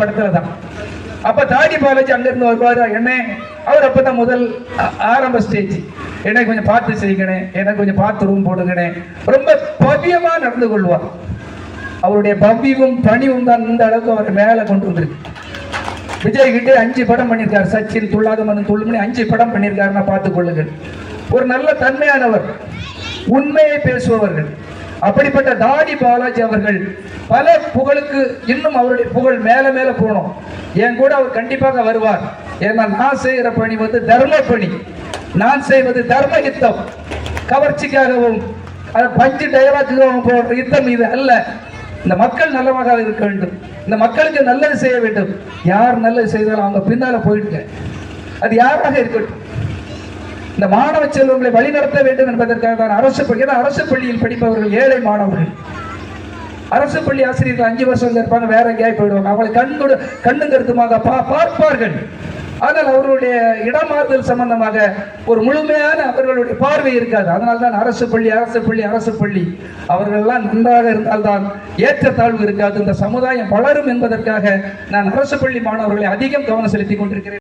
படத்துல தான் அப்ப தாடி பாலாஜி அங்கிருந்து வருவாரு என்ன அவர் அப்பதான் முதல் ஆரம்ப ஸ்டேஜ் எனக்கு கொஞ்சம் பார்த்து செய்யணே எனக்கு கொஞ்சம் பார்த்து ரூம் போடுங்கண்ணே ரொம்ப பவியமா நடந்து கொள்வார். அவருடைய பவ்யமும் பணிவும் தான் இந்த அளவுக்கு அவரை மேல கொண்டு வந்திருக்கு. விஜய் கிட்ட அஞ்சு படம் பண்ணியிருக்கார் சச்சின் துள்ளாதமன் துள்ளுமணி அஞ்சு படம் பண்ணியிருக்காருன்னா பார்த்துக் கொள்ளுங்கள். ஒரு நல்ல தன்மையானவர் உண்மையை பேசுபவர்கள். அப்படிப்பட்ட தாடி பாலாஜி அவர்கள் பல புகழுக்கு இன்னும் அவருடைய புகழ் மேல மேல போகணும். என் கூட அவர் கண்டிப்பாக வருவார். ஏன்னா நான் செய்கிற பணி வந்து தர்ம பணி நான் செய்வது தர்ம யுத்தம் கவர்ச்சிக்காகவும் பஞ்சு டயலாக்குக்காகவும் போன்ற யுத்தம் இது அல்ல. இந்த மக்கள் நல்லமாக இருக்க வேண்டும். இந்த மக்களுக்கு நல்லது செய்ய வேண்டும். யார் நல்லது செய்தாலும் அவங்க பின்னால போயிடுங்க. அது யாராக இருக்கட்டும். இந்த மாணவ செல்வங்களை வழிநடத்த வேண்டும் என்பதற்காக தான் அரசு பள்ளி ஏன்னா அரசு பள்ளியில் படிப்பவர்கள் ஏழை மாணவர்கள். அரசு பள்ளி ஆசிரியர்கள் அஞ்சு வருஷம் இருப்பாங்க வேற எங்கேயாவது போயிடுவாங்க. அவங்களை கண்கொடு கண்ணு கருத்துமாக பா பார்ப்பார்கள். ஆனால் அவர்களுடைய இடமாறுதல் சம்பந்தமாக ஒரு முழுமையான அவர்களுடைய பார்வை இருக்காது. அதனால தான் அரசு பள்ளி அரசு பள்ளி அரசு பள்ளி. அவர்கள்லாம் நன்றாக இருந்தால்தான் ஏற்றத்தாழ்வு இருக்காது. இந்த சமுதாயம் வளரும் என்பதற்காக நான் அரசு பள்ளி மாணவர்களை அதிகம் கவனம் செலுத்தி கொண்டிருக்கிறேன்.